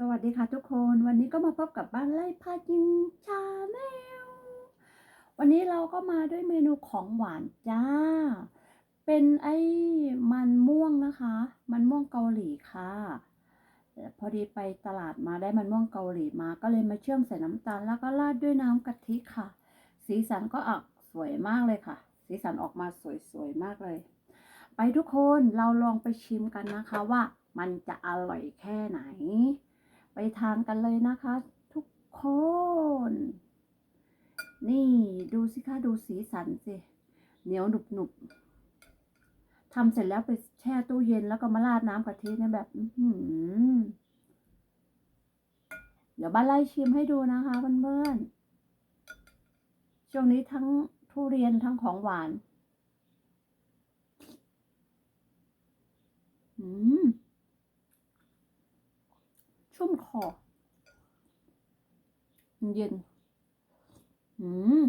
สวัสดีค่ะทุกคนวันนี้ก็มาพบกับบ้านไร่พากินชาแนลวันนี้เราก็มาด้วยเมนูของหวานจ้า เป็นไอ้มันม่วงนะคะ มันม่วงเกาหลีค่ะ พอดีไปตลาดมาได้มันม่วงเกาหลีมา ก็เลยมาเชื่อมใส่น้ำตาลแล้วก็ราดด้วยน้ำกะทิค่ะ สีสันก็ออกสวยมากเลยค่ะ สีสันออกมาสวยๆมากเลย ไปทุกคนเราลองไปชิมกันนะคะว่ามันจะอร่อยแค่ไหน ไปทานกันเลยนะคะ ทุกคน นี่ดูสิคะดูสีสันสิ เหนียวหนุบหนุบทำเสร็จแล้วไปแช่ตู้เย็นแล้วก็มาราดน้ำกะทิเนี่ยแบบอืเดี๋ยวบ้านไล่ชิมให้ดูนะคะเพื่อนๆช่วงนี้ทั้งทุเรียนทั้งของหวาน อืม ชุ่มค อเย็น อืม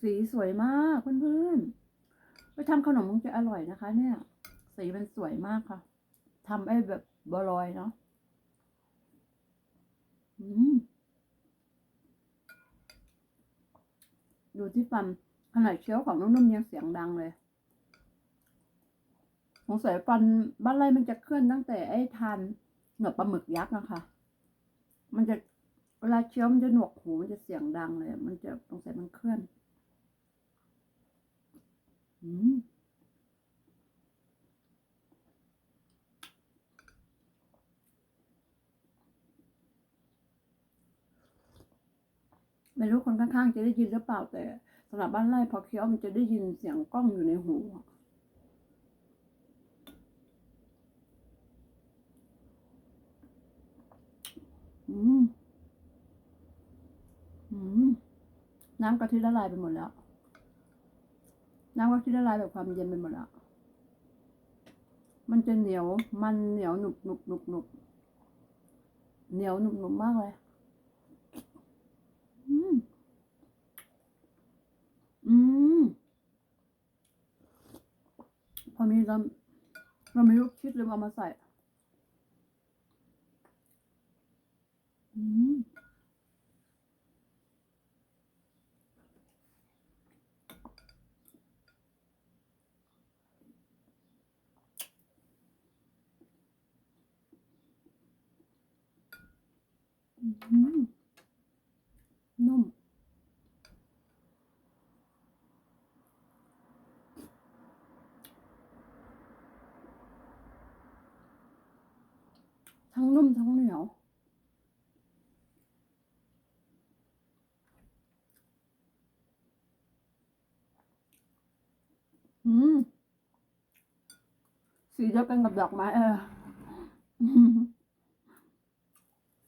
สีสวยมากเพื่อนๆ ไปทำขนมมันจะอร่อยนะคะ เนี่ย สีมันสวยมากค่ะทำไอ้แบบบอลอยเนาะ อืม ดูที่ฟันขนาดเคี้ยวของนุ่มๆยังเสียงดังเลยสงสัยฟันบ้านไรมันจะเคลื่อนตั้งแต่ไอ้ทาน หนวดปลาหมึกยักษ์นะคะ มันจะเวลาเคี้ยวมันจะหนวกหูมันจะเสียงดังเลย มันจะสงสัยมันเคลื่อน อืมไม่รู้คนข้างๆจะได้ยินหรือเปล่าแต่สำหรับบ้านไร่พอเคี้ยวมันจะได้ยินเสียงกล้องอยู่ในหู อืม อืม น้ำกะทิละลายไปหมดแล้ว น้ำกะทิละลายแบบความเย็นไปหมดแล้ว มันจะเหนียว มันเหนียวหนุบหนุบหนุบหนุบเหนียวหนุบหนุบมากเลย อืม อืม พอมีเราเราไม่รู้คิดเลยเอามาใส่ อืม อืม นุ่ม ทั้งนุ่มทั้งเหนียวอืมสีเดียวกันกับดอกไม้เออ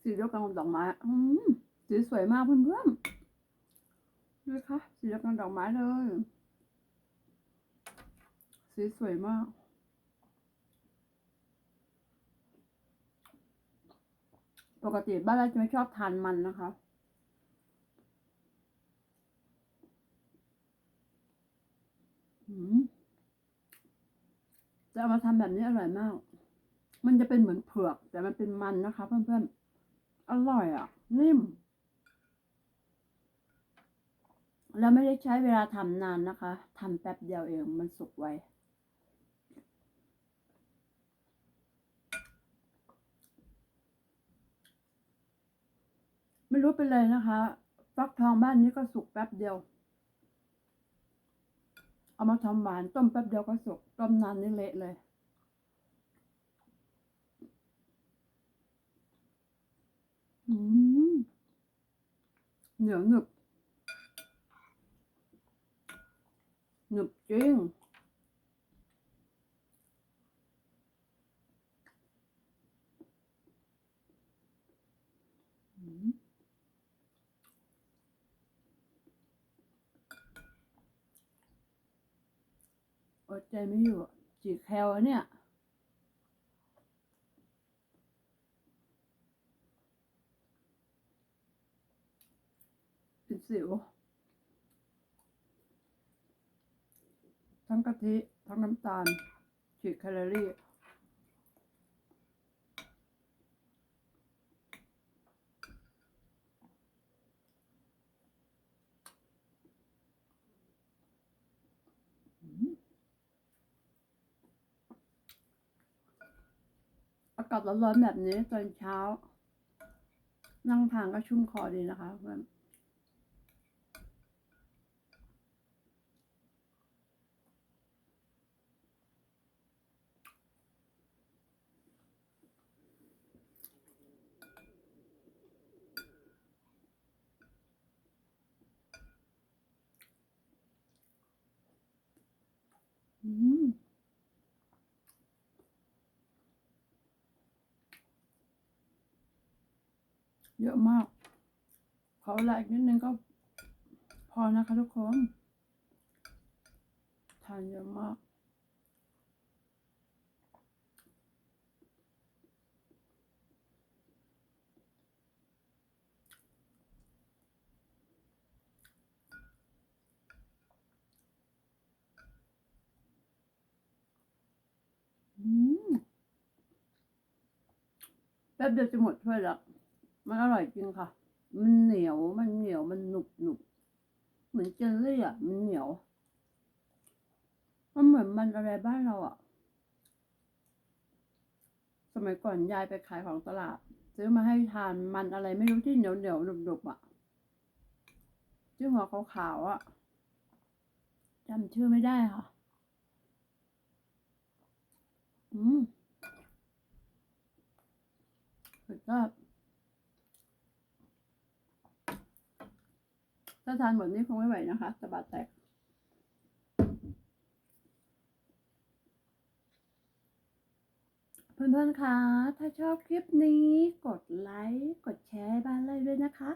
สีเดียวกันกับดอกไม้อืมสีสวยมากเพื่อนๆดูคะสีเดียวกันดอกไม้เลย สีสวยมาก ปกติบ้านเราจะไม่ชอบทานมันนะคะจะเอามาทำแบบนี้อร่อยมาก มันจะเป็นเหมือนเผือก แต่มันเป็นมันนะคะ เพื่อนๆ อร่อยอะ นิ่ม แล้วไม่ได้ใช้เวลาทำนานนะคะทำแป๊บเดียวเองมันสุกไวไม่รู้เป็นเลยนะคะฟักทองบ้านนี้ก็สุกแป๊บเดียว เอามาทำหวานต้มแป๊บเดียวก็สุก ต้มนานนี่เละเลย อืมเหนียวหนึบหนึบจริงอดใจไม่อยู่จีแคลเนี่ย เป็สิว ทั้งกะทิ ทั้งน้ำตาล ฉีดแคลอรี่อากาศร้อนๆแบบนี้ตอนเช้า นั่งทางก็ชุ่มคอดีนะคะเพื่อน เยอะมาก ขอเวลาอีกนิดนึงก็พอนะคะทุกคน ทานเยอะมาก อืมแป๊บเดียวจะหมดถ้วยแล้ว มันอร่อยจริงค่ะ มันเหนียว มันเหนียว มันหนุบหนุบเหมือนเจลลี่อะ มันเหนียว มันเหมือนมันอะไรบ้านเราอะ สมัยก่อนยายไปขายของตลาด ซื้อมาให้ทานมันอะไรไม่รู้ที่เหนียวเหนียวหนุบหนุบอะที่หัวขาวๆอะจำชื่อไม่ได้ค่ะ อืม ก็ถ้าทานหมดนี้คงไม่ไหวนะคะสะบัดแตกเพื่อนๆคะ ถ้าชอบคลิปนี้ กดไลค์ กดแชร์บ้านไร่ด้วยนะคะ